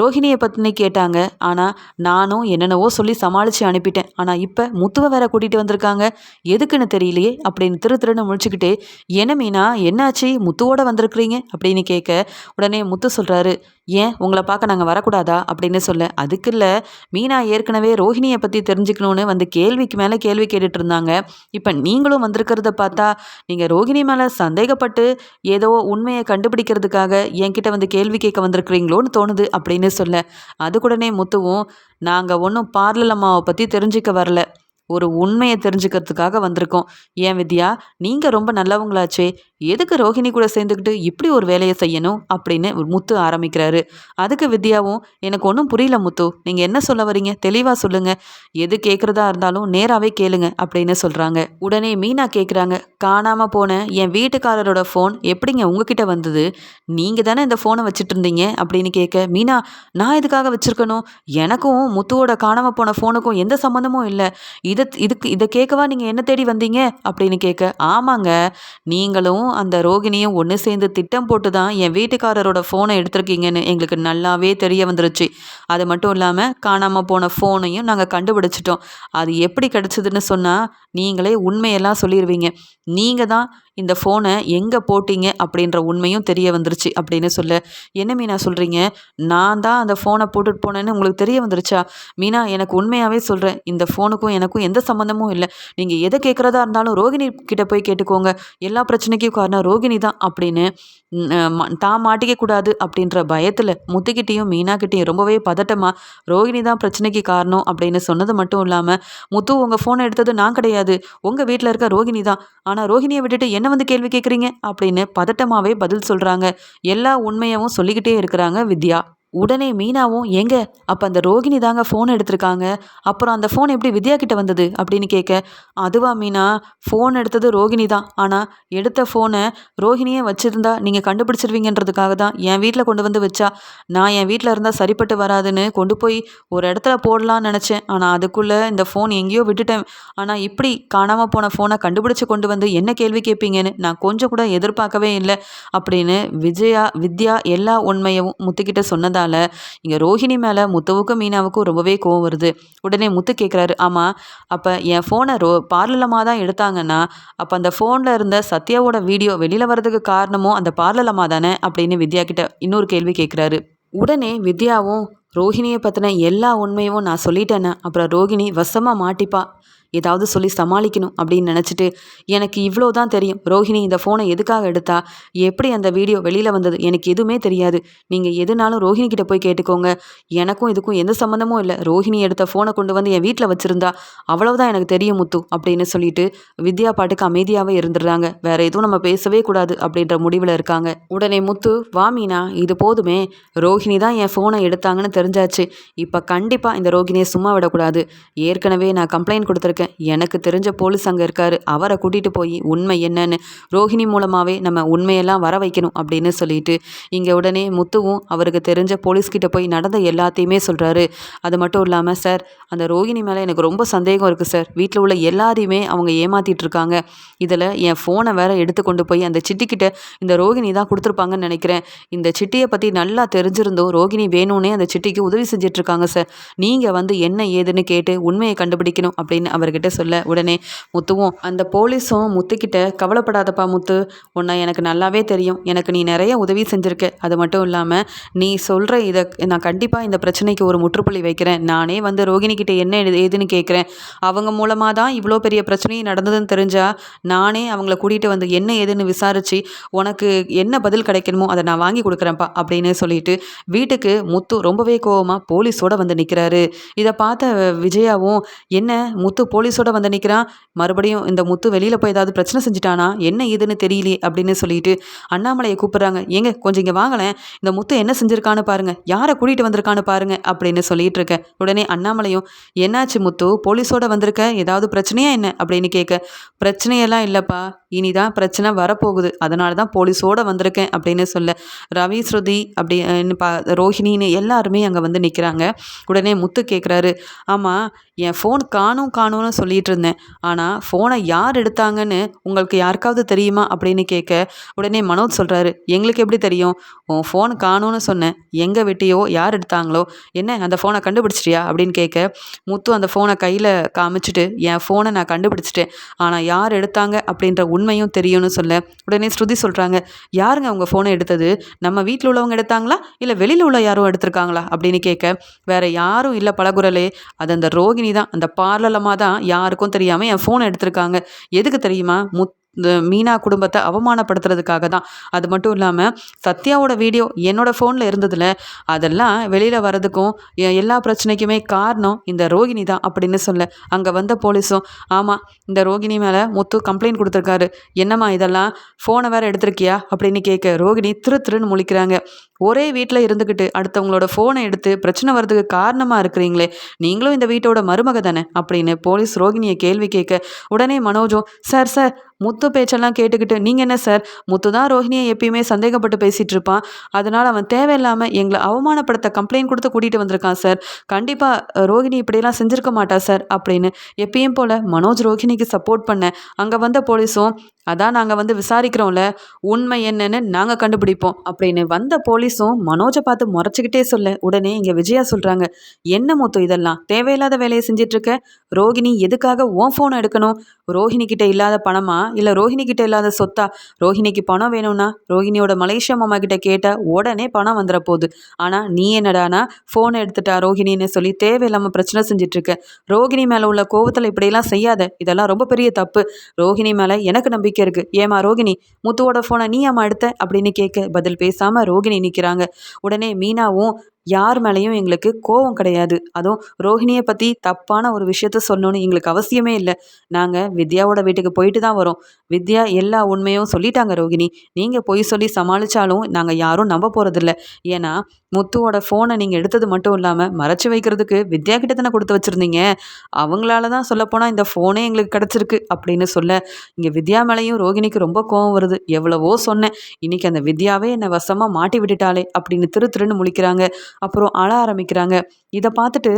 ரோஹிணியை பற்றினே கேட்டாங்க. ஆனால் நானும் என்னென்னவோ சொல்லி சமாளித்து அனுப்பிட்டேன். ஆனால் இப்போ முத்துவை வேற கூட்டிகிட்டு வந்திருக்காங்க. எதுக்குன்னு தெரியலையே அப்படின்னு திரு திருன்னு முழிச்சுக்கிட்டே என்ன மீனா என்னாச்சு? முத்துவோட வந்திருக்கிறீங்க? அப்படின்னு கேட்க உடனே முத்து சொல்கிறாரு ஏன் உங்களை பார்க்க நாங்கள் வரக்கூடாதா அப்படின்னு சொல்ல. அதுக்கு இல்லை மீனா ஏற்கனவே ரோஹிணியை பற்றி தெரிஞ்சுக்கணுன்னு வந்து கேள்விக்கு மேலே கேள்வி கேட்டுட்டு இருந்தாங்க. இப்போ நீங்களும் வந்திருக்கிறத பார்த்தா நீங்கள் ரோஹிணி மேலே சந்தேகப்பட்டு ஏதோ உண்மையை கண்டுபிடிக்கிறதுக்காக என்கிட்ட வந்து கேள்வி கேட்க வந்திருக்கிறீங்களோன்னு தோணுது அப்படின்னு சொல்ல. அதுக்குடனே முத்துவும் நாங்கள் ஒன்றும் பார்லல் அம்மாவை பற்றி தெரிஞ்சுக்க வரல. ஒரு உண்மையை தெரிஞ்சுக்கிறதுக்காக வந்திருக்கோம். ஏன் வித்யா? நீங்கள் ரொம்ப நல்லவங்களாச்சே. எதுக்கு ரோஹிணி கூட சேர்ந்துக்கிட்டு இப்படி ஒரு வேலையை செய்யணும் அப்படின்னு முத்து ஆரம்பிக்கிறாரு. அதுக்கு வித்யாவும் எனக்கு ஒன்றும் புரியல முத்து. நீங்கள் என்ன சொல்ல வரீங்க? தெளிவாக சொல்லுங்க. எது கேட்குறதா இருந்தாலும் நேராகவே கேளுங்க அப்படின்னு சொல்கிறாங்க உடனே மீனா கேட்குறாங்க காணாமல் போன என் வீட்டுக்காரரோட ஃபோன் எப்படிங்க உங்ககிட்ட வந்தது? நீங்கள் தானே இந்த ஃபோனை வச்சுட்டு இருந்தீங்க? அப்படின்னு கேட்க மீனா நான் எதுக்காக வச்சுருக்கணும்? எனக்கும் முத்துவோட காணாமல் போன ஃபோனுக்கும் எந்த சம்மந்தமும் இல்லை. இதை இதுக்கு இதை கேட்கவா நீங்கள் என்ன தேடி வந்தீங்க? அப்படின்னு கேட்க ஆமாங்க. நீங்களும் அந்த ரோகிணியும் ஒன்று சேர்ந்து திட்டம் போட்டு தான் என் வீட்டுக்காரரோட ஃபோனை எடுத்திருக்கீங்கன்னு எங்களுக்கு நல்லாவே தெரிய வந்துருச்சு. அது மட்டும் இல்லாமல் காணாமல் போன ஃபோனையும் நாங்கள் கண்டுபிடிச்சிட்டோம். அது எப்படி கிடச்சிதுன்னு சொன்னால் நீங்களே உண்மையெல்லாம் சொல்லிடுவீங்க நீங்கள் தான் இந்த ஃபோனை எங்கே போட்டீங்க அப்படின்ற உண்மையும் தெரிய வந்துருச்சு அப்படின்னு சொல்ல என்ன மீனா சொல்கிறீங்க நான் தான் அந்த ஃபோனை போட்டுட்டு போனேன்னு உங்களுக்கு தெரிய வந்துருச்சா? மீனா எனக்கு உண்மையாகவே சொல்கிறேன் இந்த ஃபோனுக்கும் எனக்கும் எந்த சம்மந்தமும் இல்லை. நீங்கள் எதை கேட்குறதா இருந்தாலும் ரோகிணி கிட்டே போய் கேட்டுக்கோங்க. எல்லா பிரச்சனைக்கும் காரணம் ரோகிணி தான் அப்படின்னு தான் மாட்டிக்க கூடாது அப்படின்ற பயத்தில் முத்துக்கிட்டேயும் மீனாக்கிட்டேயும் ரொம்பவே பதட்டமாக ரோகிணி தான் பிரச்சனைக்கு காரணம் அப்படின்னு சொன்னது மட்டும் இல்லாமல் முத்து உங்கள் ஃபோனை எடுத்தது நான் கிடையாது. உங்கள் வீட்டில் இருக்க ரோகிணி தான். ஆனால் ரோஹிணியை விட்டுட்டு என்ன வந்து கேள்வி கேட்குறீங்க அப்படின்னு பதட்டமாகவே பதில் சொல்கிறாங்க எல்லா உண்மையவும் சொல்லிக்கிட்டே இருக்கிறாங்க வித்யா. உடனே மீனாவும் எங்க அப்போ அந்த ரோகிணி தாங்க ஃபோன் எடுத்திருக்காங்க. அப்புறம் அந்த ஃபோன் எப்படி வித்யா கிட்ட வந்தது? அப்படின்னு கேட்க அதுவா மீனா ஃபோன் எடுத்தது ரோகிணி தான். ஆனால் எடுத்த ஃபோனை ரோஹிணியே வச்சுருந்தா நீங்கள் கண்டுபிடிச்சிருவீங்கன்றதுக்காக தான் என் வீட்டில் கொண்டு வந்து வச்சா. நான் என் வீட்டில் இருந்தால் சரிப்பட்டு வராதுன்னு கொண்டு போய் ஒரு இடத்துல போடலான்னு நினச்சேன். ஆனால் அதுக்குள்ளே இந்த ஃபோன் எங்கேயோ விட்டுட்டேன். ஆனால் இப்படி காணாமல் போன ஃபோனை கண்டுபிடிச்சி கொண்டு வந்து என்ன கேள்வி கேட்பீங்கன்னு நான் கொஞ்சம் கூட எதிர்பார்க்கவே இல்லை. அப்படின்னு விஜயா வித்யா எல்லா உண்மையும் முத்துக்கிட்ட சொன்னதாக இருக்கிறதுனால இங்கே ரோஹிணி மேலே முத்துவுக்கும் மீனாவுக்கும் ரொம்பவே கோவம் வருது. உடனே முத்து கேட்குறாரு ஆமாம் அப்போ என் ஃபோனை ரோ பார்லலமாக தான் எடுத்தாங்கன்னா அப்போ அந்த ஃபோனில் இருந்த சத்யாவோட வீடியோ வெளியில் வர்றதுக்கு காரணமும் அந்த பார்லலமாக தானே? அப்படின்னு வித்யா கிட்ட இன்னொரு கேள்வி கேட்குறாரு உடனே வித்யாவும் ரோஹிணியை பற்றின எல்லா உண்மையும் நான் சொல்லிட்டேனே. அப்புறம் ரோகிணி வசமாக மாட்டிப்பா. ஏதாவது சொல்லி சமாளிக்கணும் அப்படின்னு நினச்சிட்டு எனக்கு இவ்வளோ தான் தெரியும். ரோஹிணி இந்த ஃபோனை எதுக்காக எடுத்தா? எப்படி அந்த வீடியோ வெளியில் வந்தது? எனக்கு எதுவுமே தெரியாது. நீங்கள் எதுனாலும் ரோஹிணி கிட்ட போய் கேட்டுக்கோங்க. எனக்கும் இதுக்கும் எந்த சம்மந்தமும் இல்லை. ரோஹிணி எடுத்த ஃபோனை கொண்டு வந்து என் வீட்டில் வச்சுருந்தா அவ்வளவுதான் எனக்கு தெரியும் முத்து அப்படின்னு சொல்லிட்டு வித்யா பாட்டுக்கு அமைதியாகவே இருந்துடுறாங்க. வேற எதுவும் நம்ம பேசவே கூடாது அப்படின்ற முடிவில் இருக்காங்க. உடனே முத்து வா மீனா இது போதுமே. ரோஹிணி தான் என் ஃபோனை எடுத்தாங்கன்னு தெரிஞ்சாச்சு. இப்போ கண்டிப்பாக இந்த ரோகிணியை சும்மா விடக்கூடாது. ஏற்கனவே நான் கம்ப்ளைண்ட் கொடுத்துருக்கேன். எனக்கு தெரிஞ்ச போலீஸ் அங்கே இருக்காரு. அவரை கூட்டிகிட்டு போய் உண்மை என்னன்னு ரோஹிணி மூலமாகவே நம்ம உண்மையெல்லாம் வர வைக்கணும் அப்படின்னு சொல்லிட்டு இங்கே உடனே முத்துவும் அவருக்கு தெரிஞ்ச போலீஸ்கிட்ட போய் நடந்த எல்லாத்தையுமே சொல்கிறாரு அது மட்டும் இல்லாமல் சார் அந்த ரோஹிணி மேலே எனக்கு ரொம்ப சந்தேகம் இருக்குது சார். வீட்டில் உள்ள எல்லாரையுமே அவங்க ஏமாத்திட்டு இருக்காங்க. இதில் என் ஃபோனை வேற எடுத்து கொண்டு போய் அந்த சிட்டிக்கிட்ட இந்த ரோகிணி தான் கொடுத்துருப்பாங்கன்னு நினைக்கிறேன். இந்த சிட்டியை பற்றி நல்லா தெரிஞ்சிருந்தோம் ரோகிணி வேணும்னே அந்த சிட்டிக்கு உதவி செஞ்சுட்டு இருக்காங்க சார் நீங்கள் வந்து என்ன ஏதுன்னு கேட்டு உண்மையை கண்டுபிடிக்கணும் அப்படின்னு அவர்கிட்ட சொல்ல. உடனே முத்துவும் அந்த போலீஸும் முத்துக்கிட்ட கவலைப்படாதப்பா முத்து. உன்னை எனக்கு நல்லாவே தெரியும். எனக்கு நீ நிறைய உதவி செஞ்சுருக்க. அது மட்டும் இல்லாமல் நீ சொல்கிற இதை நான் கண்டிப்பாக இந்த பிரச்சனைக்கு ஒரு முற்றுப்புள்ளி வைக்கிறேன். நானே வந்து ரோகிணிக்கிட்ட என்ன ஏது- ஏதுன்னு கேட்குறேன் அவங்க மூலமாக தான் இவ்வளோ பெரிய பிரச்சனையும் நடந்ததுன்னு தெரிஞ்சா நானே அவங்கள கூட்டிகிட்டு வந்து என்ன ஏதுன்னு விசாரித்து உனக்கு என்ன பதில் கிடைக்கணுமோ அதை நான் வாங்கி கொடுக்குறேன்ப்பா அப்படின்னு சொல்லிட்டு வீட்டுக்கு முத்து ரொம்பவே கோவமாக போலீஸோட வந்து நிற்கிறாரு இதை பார்த்த விஜயாவும் என்ன முத்து போலீஸோட வந்து நிற்கிறான் மறுபடியும் இந்த முத்து வெளியில் போய் ஏதாவது பிரச்சனை செஞ்சுட்டானா? என்ன ஏதுன்னு தெரியலையே அப்படின்னு சொல்லிட்டு அண்ணாமலையை கூப்பிட்றாங்க. ஏங்க கொஞ்சம் இங்கே வாங்களேன். இந்த முத்து என்ன செஞ்சுருக்கான்னு பாருங்கள் யாரை கூட்டிகிட்டு வந்திருக்கான்னு பாருங்கள் அப்படின்னு சொல்லிட்டு இருக்கேன் உடனே அண்ணாமலையும் என்னாச்சு முத்து? போலீஸோட வந்திருக்க? ஏதாவது பிரச்சனையா என்ன? அப்படின்னு கேட்க. பிரச்சனையெல்லாம் இல்லைப்பா. இனிதான் பிரச்சனை வரப்போகுது. அதனால தான் போலீஸோட வந்திருக்கேன் அப்படின்னு சொல்ல ரவி ஸ்ருதி அப்படி பா ரோஹிணின்னு எல்லாருமே அங்கே வந்து நிற்கிறாங்க உடனே முத்து கேட்குறாரு ஆமாம் என் ஃபோன் காணும் காணும்னு சொல்லிட்டு இருந்தேன். ஆனால் ஃபோனை யார் எடுத்தாங்கன்னு உங்களுக்கு யாருக்காவது தெரியுமா? அப்படின்னு கேட்க உடனே மனோஜ் சொல்கிறாரு எங்களுக்கு எப்படி தெரியும்? உன் ஃபோன் காணும்னு சொன்னேன். எங்கே வெட்டியோ யார் எடுத்தாங்களோ? என்ன அந்த ஃபோனை கண்டுபிடிச்சிட்டியா? அப்படின்னு கேட்க முத்து அந்த ஃபோனை கையில் காமிச்சிட்டு என் ஃபோனை நான் கண்டுபிடிச்சிட்டேன். ஆனால் யார் எடுத்தாங்க? அப்படின்ற உண்மையும் தெரியும்னு சொல்ல உடனே ஸ்ருதி சொல்கிறாங்க யாருங்க உங்கள் ஃபோனை எடுத்தது? நம்ம வீட்டில் உள்ளவங்க எடுத்தாங்களா? இல்லை வெளியில் உள்ள யாரும் எடுத்திருக்காங்களா? அப்படின்னு கேட்க வேற யாரும் இல்லை பழகுறலே. அது அந்த ரோகிணி தான். அந்த பார்லலமாக தான் யாருக்கும் தெரியாமல் என் ஃபோனை எடுத்திருக்காங்க. எதுக்கு தெரியுமா? முத் இந்த மீனா குடும்பத்தை அவமானப்படுத்துறதுக்காக தான். அது மட்டும் இல்லாமல் சத்யாவோட வீடியோ என்னோட ஃபோனில் இருந்ததில் அதெல்லாம் வெளியில் வரதுக்கும் எ- எல்லா பிரச்சனைக்குமே காரணம் இந்த ரோகிணி தான் அப்படின்னு சொல்ல. அங்கே வந்த போலீஸும் ஆமாம் இந்த ரோகிணி மேலே முத்து கம்ப்ளைண்ட் கொடுத்துருக்காரு. என்னம்மா இதெல்லாம்? ஃபோனை வேறு எடுத்திருக்கியா? அப்படின்னு கேட்க ரோகிணி திரு திருன்னு முழிக்கிறாங்க. ஒரே வீட்டில் இருந்துக்கிட்டு அடுத்தவங்களோட ஃபோனை எடுத்து பிரச்சனை வர்றதுக்கு காரணமாக இருக்கிறீங்களே. நீங்களும் இந்த வீட்டோட மருமக தானே? அப்படின்னு போலீஸ் ரோகிணியை கேள்வி கேட்க உடனே மனோஜும் சார் சார் முத்து பேச்செல்லாம் கேட்டுக்கிட்டு நீங்கள் என்ன சார்? முத்து தான் ரோஹிணியை எப்பயுமே சந்தேகப்பட்டு பேசிகிட்டு இருப்பான். அதனால் அவன் தேவையில்லாமல் எங்களை அவமானப்படுத்த கம்ப்ளைண்ட் கொடுத்து கூட்டிகிட்டு வந்திருக்கான் சார். கண்டிப்பாக ரோஹிணி இப்படியெல்லாம் செஞ்சுருக்க மாட்டா சார் அப்படின்னு எப்பயும் போல் மனோஜ் ரோஹிணிக்கு சப்போர்ட் பண்ண அங்கே வந்த போலீஸும் அதான் நாங்கள் வந்து விசாரிக்கிறோம்ல உண்மை என்னன்னு நாங்கள் கண்டுபிடிப்போம் அப்படின்னு வந்த போலீஸும் மனோஜை பார்த்து முறைச்சிக்கிட்டே சொல்ல உடனே இங்கே விஜயா சொல்கிறாங்க என்ன மொத்தம் இதெல்லாம்? தேவையில்லாத வேலையை செஞ்சிட்ருக்க ரோஹிணி ரோகிணி எதுக்காக ஓன் ஃபோனை எடுக்கணும்? ரோஹிணி கிட்ட இல்லாத பணமா? இல்லை ரோஹிணி கிட்ட இல்லாத சொத்தா? ரோஹிணிக்கு பணம் வேணும்னா ரோஹிணியோட மலேசியா மாமா கிட்ட கேட்ட உடனே பணம் வந்துட போகுது. ஆனால் நீ என்னடானா ஃபோனை எடுத்துட்டா ரோஹிணின்னு சொல்லி தேவையில்லாமல் பிரச்சனை செஞ்சுட்டு இருக்க மேலே உள்ள கோவத்தில் இப்படியெல்லாம் செய்யாத. இதெல்லாம் ரொம்ப பெரிய தப்பு. ரோகிணி மேலே எனக்கு நம்பிக்கை இருக்கு. ஏமா ரோகிணி முத்துவோட ஃபோனை நீ ஏமா எடுத்த? அப்படின்னு கேட்க பதில் பேசாமல் ரோகிணி நிற்கிறாங்க உடனே மீனாவும் யார் மேலேயும் எங்களுக்கு கோவம் கிடையாது. அதுவும் ரோஹிணியை பற்றி தப்பான ஒரு விஷயத்த சொல்லணும்னு எங்களுக்கு அவசியமே இல்லை. நாங்கள் வித்யாவோட வீட்டுக்கு போயிட்டு தான் வரோம். வித்யா எல்லா உண்மையும் சொல்லிட்டாங்க ரோகிணி நீங்கள் பொய் சொல்லி சமாளித்தாலும் நாங்கள் யாரும் நம்ப போகிறதில்ல ஏன்னா முத்துவோட ஃபோனை நீங்கள் எடுத்தது மட்டும் இல்லாமல் மறைச்சு வைக்கிறதுக்கு வித்யா கிட்ட தானே கொடுத்து வச்சுருந்தீங்க? அவங்களால தான் சொல்லப்போனால் இந்த ஃபோனே எங்களுக்கு கிடச்சிருக்கு அப்படின்னு சொல்ல இங்கே வித்யா மேலேயும் ரோகிணிக்கு ரொம்ப கோவம் வருது. எவ்வளவோ சொன்னேன். இன்னைக்கு அந்த வித்யாவே என்னை வசமாக மாட்டி விட்டுட்டாளே அப்படின்னு திரு திருன்னு முழிக்கிறாங்க. அப்புறம் அழ ஆரம்பிக்கிறாங்க. இதை பார்த்துட்டு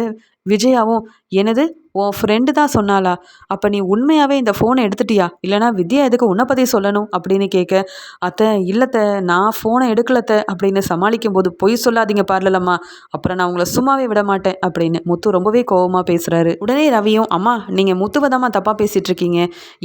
விஜயாவும் எனது உன் ஃப்ரெண்டு தான் சொன்னாளா? அப்போ நீ உண்மையாகவே இந்த ஃபோனை எடுத்துட்டியா? இல்லைனா வித்யா எதுக்கு உன்னை பற்றி சொல்லணும்? அப்படின்னு கேட்க அத்தை இல்லைத்த நான் ஃபோனை எடுக்கலத்த அப்படின்னு சமாளிக்கும் போது பொய் சொல்லாதீங்க பார்லலம்மா அப்புறம் நான் உங்களை சும்மாவே விட மாட்டேன் அப்படின்னு முத்து ரொம்பவே கோவமாக பேசுகிறாரு உடனே ரவியும் அம்மா நீங்கள் முத்துவதமாக தப்பாக பேசிகிட்டு இருக்கீங்க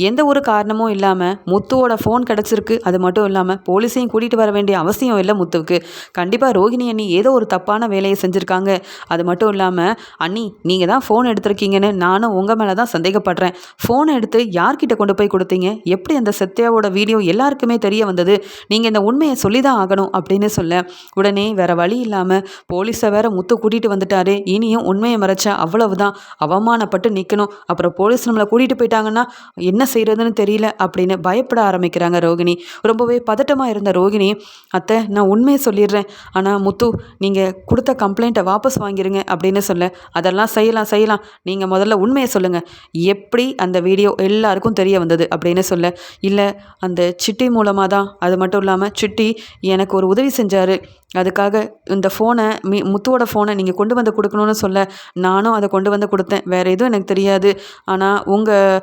எந்த ஒரு காரணமும் இல்லாமல் முத்துவோட ஃபோன் கிடச்சிருக்கு. அது மட்டும் இல்லாமல் போலீஸையும் கூட்டிகிட்டு வர வேண்டிய அவசியம் இல்லை முத்துவுக்கு. கண்டிப்பாக ரோகிணி அண்ணி ஏதோ ஒரு தப்பான வேலையை செஞ்சுருக்காங்க. அது மட்டும் இல்லாமல் அண்ணி நீங்கள் தான் ஃபோன் எடுத்திருக்கீங்கன்னு நானும் உங்கள் மேலே தான் சந்தேகப்படுறேன். ஃபோனை எடுத்து யார்கிட்ட கொண்டு போய் கொடுத்தீங்க? எப்படி அந்த சத்யாவோட வீடியோ எல்லாருக்குமே தெரிய வந்தது? நீங்கள் இந்த உண்மையை சொல்லி தான் ஆகணும் அப்படின்னு சொல்ல. உடனே வேற வழி இல்லாமல் போலீஸை வேற முத்து கூட்டிகிட்டு வந்துட்டாரு. இனியும் உண்மையை மறைச்சா அவ்வளவுதான். அவமானப்பட்டு நிற்கணும் அப்புறம் போலீஸ் நம்மளை கூட்டிகிட்டு போயிட்டாங்கன்னா என்ன செய்கிறதுன்னு தெரியல அப்படின்னு பயப்பட ஆரம்பிக்கிறாங்க ரோகிணி. ரொம்பவே பதட்டமாக இருந்த ரோகிணி அத்தை நான் உண்மையை சொல்லிடுறேன். ஆனால் முத்து நீங்கள் கொடுத்த கம்ப்ளைண்ட்டை வாபஸ் வாங்கிருங்க அப்படின்னு சொல்ல. அதெல்லாம் செய்யலாம் செய்யலாம் நீங்கள் முதல்ல உண்மையை சொல்லுங்கள் எப்படி அந்த வீடியோ எல்லாருக்கும் தெரிய வந்தது அப்படின்னு சொல்ல. இல்லை அந்த சிட்டி மூலமாக தான். அது மட்டும் இல்லாமல் சிட்டி எனக்கு ஒரு உதவி செஞ்சார். அதுக்காக இந்த ஃபோனை மீ முத்துவோட ஃபோனை நீங்கள் கொண்டு வந்து கொடுக்கணும்னு சொல்ல நானும் அதை கொண்டு வந்து கொடுத்தேன். வேறு எதுவும் எனக்கு தெரியாது. ஆனால் உங்கள்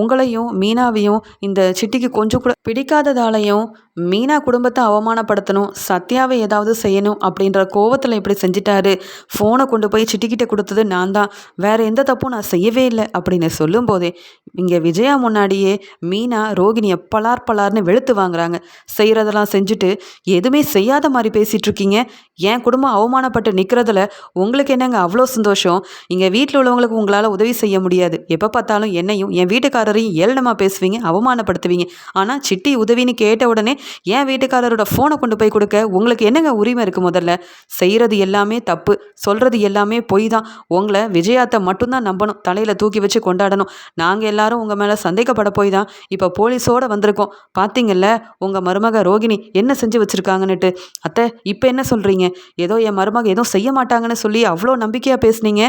உங்களையும் மீனாவையும் இந்த சிட்டிக்கு கொஞ்சம் கூட பிடிக்காததாலையும் மீனா குடும்பத்தை அவமானப்படுத்தணும் சத்யாவை ஏதாவது செய்யணும் அப்படின்ற கோவத்தில் இப்படி செஞ்சிட்டாரு. ஃபோனை கொண்டு போய் சிட்டிக்கிட்ட கொடுத்தது நான் தான். வேறு எந்த தப்பும் நான் செய்யவே இல்லை அப்படின்னு சொல்லும்போதே இங்கே விஜயா முன்னாடியே மீனா ரோகிணியை பலார் பலார்னு வெளுத்து வாங்குறாங்க. செய்கிறதெல்லாம் செஞ்சுட்டு எதுவுமே செய்யாத மாதிரி பேசிகிட்டு இருக்கீங்க. என் குடும்பம் அவமானப்பட்டு நிற்கிறதுல உங்களுக்கு என்னங்க அவ்வளோ சந்தோஷம்? இங்கே வீட்டில் உள்ளவங்களுக்கு உங்களால் உதவி செய்ய முடியாது. எப்போ பார்த்தாலும் என்னையும் என் வீட்டுக்காரரையும் ஏளனமாக பேசுவீங்க அவமானப்படுத்துவீங்க. ஆனால் சிட்டி உதவின்னு கேட்ட உடனே என் வீட்டுக்காரரோட ஃபோனை கொண்டு போய் கொடுக்க உங்களுக்கு என்னங்க உரிமை இருக்குது முதல்ல? செய்கிறது எல்லாமே தப்பு. சொல்கிறது எல்லாமே பொய் தான். உங்களை விஜயாத்தை மட்டும்தான் நம்பணும். தலையில் தூக்கி வச்சு கொண்டாடணும். நாங்கள் எல்லாரும் உங்கள் மேலே சந்தேகப்பட போய் தான் இப்போ போலீஸோடு வந்திருக்கோம். பார்த்தீங்கல்ல உங்கள் மருமக ரோகிணி என்ன செஞ்சு வச்சுருக்காங்கன்னுட்டு. அத்தை இப்போ என்ன சொல்கிறீங்க ஏதோ என் மருமக ஏதோ செய்ய மாட்டாங்கன்னு சொல்லி அவ்வளோ நம்பிக்கையாக பேசுனீங்க.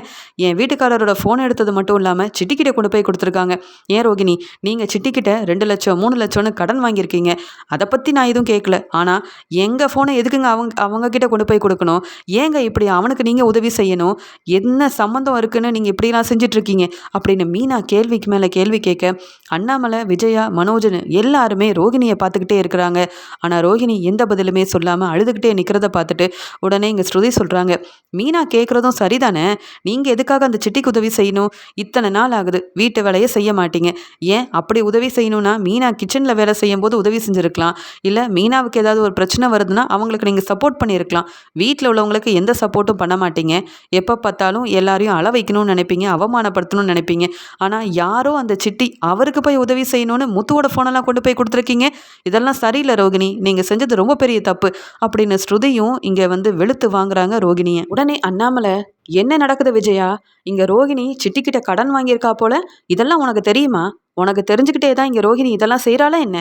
என் வீட்டுக்காரரோட ஃபோன் எடுத்தது மட்டும் இல்லாமல் சிட்டிக்கிட்ட கொண்டு போய் கொடுத்துருக்காங்க. ஏன் ரோகிணி? நீங்கள் சிட்டிக்கிட்ட ரெண்டு லட்சம் மூணு லட்சம்னு கடன் வாங்கியிருக்கீங்க. அதை பற்றி நான் எதுவும் கேட்கல ஆனால் எங்கள் ஃபோனை எதுக்குங்க அவங்க அவங்க கிட்ட கொண்டு போய் கொடுக்கணும்? ஏங்க இப்படி அவனுக்கு நீங்கள் உதவி செய்யணும்? என்ன சம்மந்தம் இருக்குன்னு நீங்கள் இப்படிலாம் செஞ்சிட்ருக்கீங்க? அப்படின்னு மீனா கேள்விக்கு மேலே கேள்வி கேட்க அண்ணாமலை விஜயா மனோஜன் எல்லாருமே ரோகிணியை பார்த்துக்கிட்டே இருக்கிறாங்க. ஆனால் ரோகிணி எந்த பதிலுமே சொல்லாமல் அழுதுகிட்டே நிற்கிறது பார்த்துட்டு உடனே இங்கே ஸ்ருதி சொல்கிறாங்க மீனா கேட்குறதும் சரிதானே? நீங்கள் எதுக்காக அந்த சிட்டிக்கு உதவி செய்யணும்? இத்தனை நாள் ஆகுது வீட்டு வேலையை செய்ய மாட்டீங்க. ஏன் அப்படி உதவி செய்யணும்னா மீனா கிச்சனில் வேலை செய்யும் போது உதவி செஞ்சுருக்கலாம். இல்லை மீனாவுக்கு ஏதாவது ஒரு பிரச்சனை வருதுன்னா அவங்களுக்கு நீங்கள் சப்போர்ட் பண்ணியிருக்கலாம் வீட்டில் உள்ளவங்களுக்கு எந்த சப்போர்ட்டும் பண்ண மாட்டீங்க. எப்போ பார்த்தாலும் எல்லாரையும் அள வைக்கணும்னு நினைப்பீங்க அவமானப்படுத்தணும்னு நினைப்பீங்க. ஆனால் யாரோ அந்த சிட்டி அவருக்கு போய் உதவி செய்யணும்னு முத்துவோட ஃபோனெல்லாம் கொண்டு போய் கொடுத்துருக்கீங்க? இதெல்லாம் சரியில்லை ரோகிணி. நீங்கள் செஞ்சது ரொம்ப பெரிய தப்பு. அப்படின்னு ஸ்ருதி ஸ்ருதியும் இங்கே வந்து வெளுத்து வாங்குறாங்க ரோகிணியை. உடனே அண்ணாமலை என்ன நடக்குது விஜயா? இங்கே ரோகிணி சிட்டிக்கிட்ட கடன் வாங்கியிருக்கா போல? இதெல்லாம் உனக்கு தெரியுமா? உனக்கு தெரிஞ்சுக்கிட்டே தான் இங்கே ரோகிணி இதெல்லாம் செய்கிறாளா என்ன?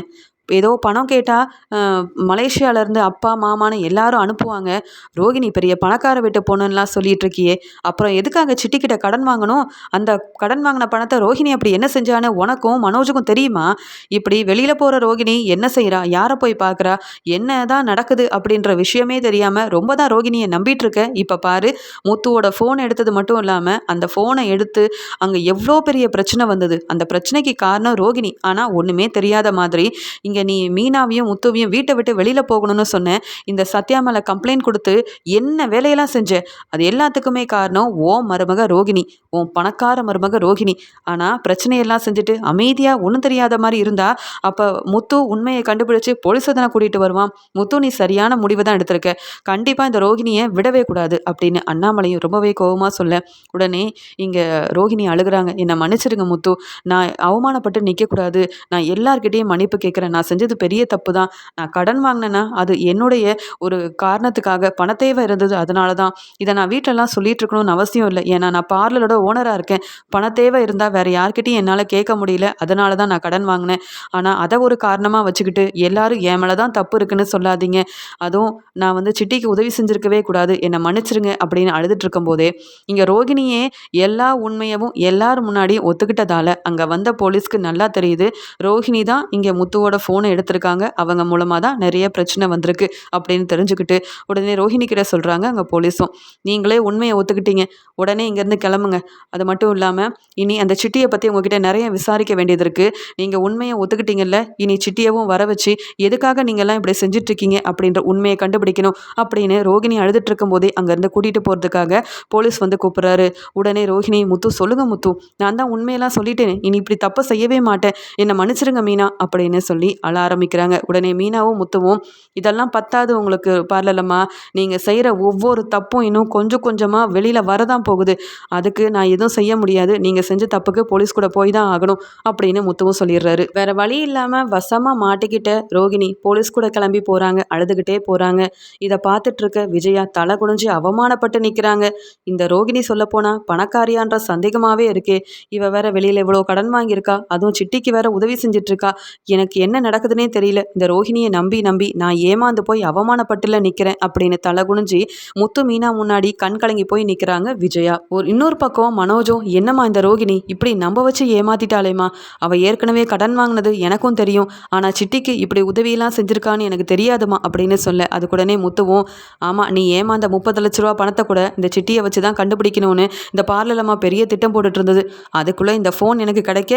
ஏதோ பணம் கேட்டால் மலேசியாவிலேருந்து அப்பா மாமான்னு எல்லாரும் அனுப்புவாங்க. ரோகிணி பெரிய பணக்கார வீட்டு பொண்ணுன்னெலாம் சொல்லிட்டு இருக்கியே அப்புறம் எதுக்காக சிட்டிக்கிட்ட கடன் வாங்கணும்? அந்த கடன் வாங்கின பணத்தை ரோஹிணி அப்படி என்ன செஞ்சான்னு உனக்கும் மனோஜுக்கும் தெரியுமா? இப்படி வெளியில் போகிற ரோகிணி என்ன செய்கிறா யாரை போய் பார்க்குறா? என்ன தான் நடக்குது அப்படின்ற விஷயமே தெரியாமல் ரொம்ப தான் ரோகிணியை நம்பிட்டு இருக்க இப்போ பாரு முத்துவோட ஃபோன் எடுத்தது மட்டும் இல்லாமல் அந்த ஃபோனை எடுத்து அங்கே எவ்வளோ பெரிய பிரச்சனை வந்தது. அந்த பிரச்சனைக்கு காரணம் ரோகிணி. ஆனால் ஒன்றுமே தெரியாத மாதிரி இங்கே நீ மீனாவையும் முத்துவையும் வீட்டை விட்டு வெளியில் போகணும்னு சொன்னேன் இந்த சத்யா மேலே கம்ப்ளைண்ட் கொடுத்து என்ன வேலையெல்லாம் செஞ்ச? அது எல்லாத்துக்குமே காரணம் ஓ மருமக ரோகிணி உன் பணக்கார மருமக ரோகிணி. ஆனால் பிரச்சனையெல்லாம் செஞ்சுட்டு அமைதியாக ஒன்றும் தெரியாத மாதிரி இருந்தால் அப்போ முத்து உண்மையை கண்டுபிடிச்சு போலீஸை தானே கூட்டிகிட்டு வருவான்? முத்து நீ சரியான முடிவை தான் எடுத்திருக்க. கண்டிப்பாக இந்த ரோகிணியை விடவே கூடாது அப்படின்னு அண்ணாமலையும் ரொம்பவே கோபமாக சொல்ல. உடனே இங்கே ரோகிணி அழுகிறாங்க. என்னை மன்னிச்சிருங்க முத்து. நான் அவமானப்பட்டு நிற்கக்கூடாது நான் எல்லார்கிட்டேயும் மன்னிப்பு கேட்குறேன். நான் நான் செஞ்சது பெரிய தப்பு தான் நான் கடன் வாங்கினேன்னா அது என்னுடைய ஒரு காரணத்துக்காக பணத்தேவை இருந்தது. அதனால தான் இதை நான் வீட்டிலலாம் சொல்லிட்டு இருக்கணும்னு அவசியம் இல்லை. ஏன்னா நான் பார்லரோட ஓனராக இருக்கேன். பணத்தேவை இருந்தால் வேறு யார்கிட்டையும் என்னால் கேட்க முடியல. அதனால தான் நான் கடன் வாங்கினேன். ஆனால் அதை ஒரு காரணமாக வச்சுக்கிட்டு எல்லாரும் என் மேலே தான் தப்பு இருக்குன்னு சொல்லாதீங்க. அதுவும் நான் வந்து சிட்டிக்கு உதவி செஞ்சுருக்கவே கூடாது. என்னை மன்னிச்சிருங்க அப்படின்னு அழுதுட்டு இருக்கும்போதே இங்கே ரோகிணியே எல்லா உண்மையவும் எல்லாரும் முன்னாடியும் ஒத்துக்கிட்டதால அங்கே வந்த போலீஸ்க்கு நல்லா தெரியுது. ரோஹிணி தான் இங்கே முத்துவோட ஃபோனை எடுத்திருக்காங்க. அவங்க மூலமாக தான் நிறைய பிரச்சனை வந்திருக்கு அப்படின்னு தெரிஞ்சுக்கிட்டு உடனே ரோஹிணி கிட்ட சொல்கிறாங்க அங்கே போலீஸும். நீங்களே உண்மையை ஒத்துக்கிட்டீங்க. உடனே இங்கேருந்து கிளம்புங்க. அது மட்டும் இல்லாமல் இனி அந்த சிட்டியை பற்றி உங்ககிட்ட நிறைய விசாரிக்க வேண்டியது இருக்குது நீங்கள் உண்மையை ஒத்துக்கிட்டீங்கல்ல இனி சிட்டியவும் வர வச்சு எதுக்காக நீங்கள்லாம் இப்படி செஞ்சிட்ருக்கீங்க அப்படின்ற உண்மையை கண்டுபிடிக்கணும் அப்படின்னு ரோகிணி அழுதுட்டு இருக்கும்போதே அங்கேருந்து கூட்டிகிட்டு போகிறதுக்காக போலீஸ் வந்து கூப்பிட்றாரு. உடனே ரோஹிணி முத்து சொல்லுங்க முத்து. நான் தான் உண்மையெல்லாம் சொல்லிட்டேன். இனி இப்படி தப்பு செய்யவே மாட்டேன். என்னை மன்னிச்சிருங்க மீனா அப்படின்னு சொல்லி அழ ஆரம்பிக்கிறாங்க. உடனே மீனாவும் முத்துவும் இதெல்லாம் பத்தாது உங்களுக்கு பார்லலம்மா. நீங்கள் செய்கிற ஒவ்வொரு தப்பும் இன்னும் கொஞ்சம் கொஞ்சமாக வெளியில் வரதான் போகுது. அதுக்கு நான் எதுவும் செய்ய முடியாது. நீங்கள் செஞ்ச தப்புக்கு போலீஸ் கூட போய் தான் ஆகணும் அப்படின்னு முத்துவும் சொல்லிடுறாரு. வேற வழி இல்லாமல் வசமாக மாட்டிக்கிட்ட ரோகிணி போலீஸ் கூட கிளம்பி போகிறாங்க அழுதுகிட்டே போகிறாங்க இதை பார்த்துட்டு இருக்க விஜயா தலை குடிஞ்சு அவமானப்பட்டு நிற்கிறாங்க இந்த ரோகிணி சொல்லப்போனால் பணக்காரியான்ற சந்தேகமாகவே இருக்கே. இவ வேற வெளியில் இவ்வளோ கடன் வாங்கியிருக்கா. அதுவும் சிட்டிக்கு வேற உதவி செஞ்சிட்ருக்கா. எனக்கு என்ன நடக்குதுன்னே தெரியல. இந்த ரோஹிணியை நம்பி நம்பி நான் ஏமாந்து போய் அவமானப்பட்டுல நிற்கிறேன் அப்படின்னு தலை குனிஞ்சு முத்து மீனா முன்னாடி கண் கலங்கி போய் நிற்கிறாங்க விஜயா. ஒரு இன்னொரு பக்கம் மனோஜும் என்னம்மா இந்த ரோகிணி இப்படி நம்ப வச்சு ஏமாத்திட்டாளேம்மா. அவள் ஏற்கனவே கடன் வாங்கினது எனக்கும் தெரியும். ஆனால் சிட்டிக்கு இப்படி உதவியெல்லாம் செஞ்சுருக்கான்னு எனக்கு தெரியாதுமா அப்படின்னு சொல்ல. அதுக்குடனே முத்துவும் ஆமாம் நீ ஏமாந்த முப்பது லட்ச ரூபா பணத்தை கூட இந்த சிட்டியை வச்சு தான் கண்டுபிடிக்கணும்னு இந்த பார்லலம்மா பெரிய திட்டம் போட்டுட்டு இருந்தது. அதுக்குள்ளே இந்த ஃபோன் எனக்கு கிடைக்க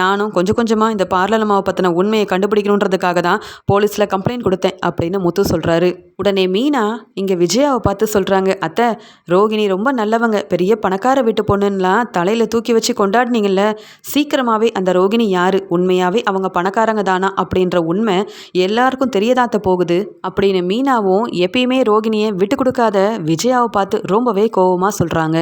நானும் கொஞ்சம் கொஞ்சமாக இந்த பார்லலம்மாவை பற்றின உண்மையை கண்டுபிடிக்கணுன்றதுக்காக தான் போலீஸில் கம்ப்ளைண்ட் கொடுத்தேன் அப்படின்னு முத்து சொல்கிறாரு உடனே மீனா இங்கே விஜயாவை பார்த்து சொல்கிறாங்க அத்தை ரோகிணி ரொம்ப நல்லவங்க. பெரிய பணக்கார வீட்டு பொண்ணுன்னெலாம் தலையில் தூக்கி வச்சு கொண்டாடினீங்கல்ல. சீக்கிரமாகவே அந்த ரோகிணி யார்? உண்மையாகவே அவங்க பணக்காரங்க தானா? அப்படின்ற உண்மை எல்லாருக்கும் தெரியதாத்த போகுது. அப்படின்னு மீனாவும் எப்பயுமே ரோகிணியை விட்டு கொடுக்காத விஜயாவை பார்த்து ரொம்பவே கோவமாக சொல்கிறாங்க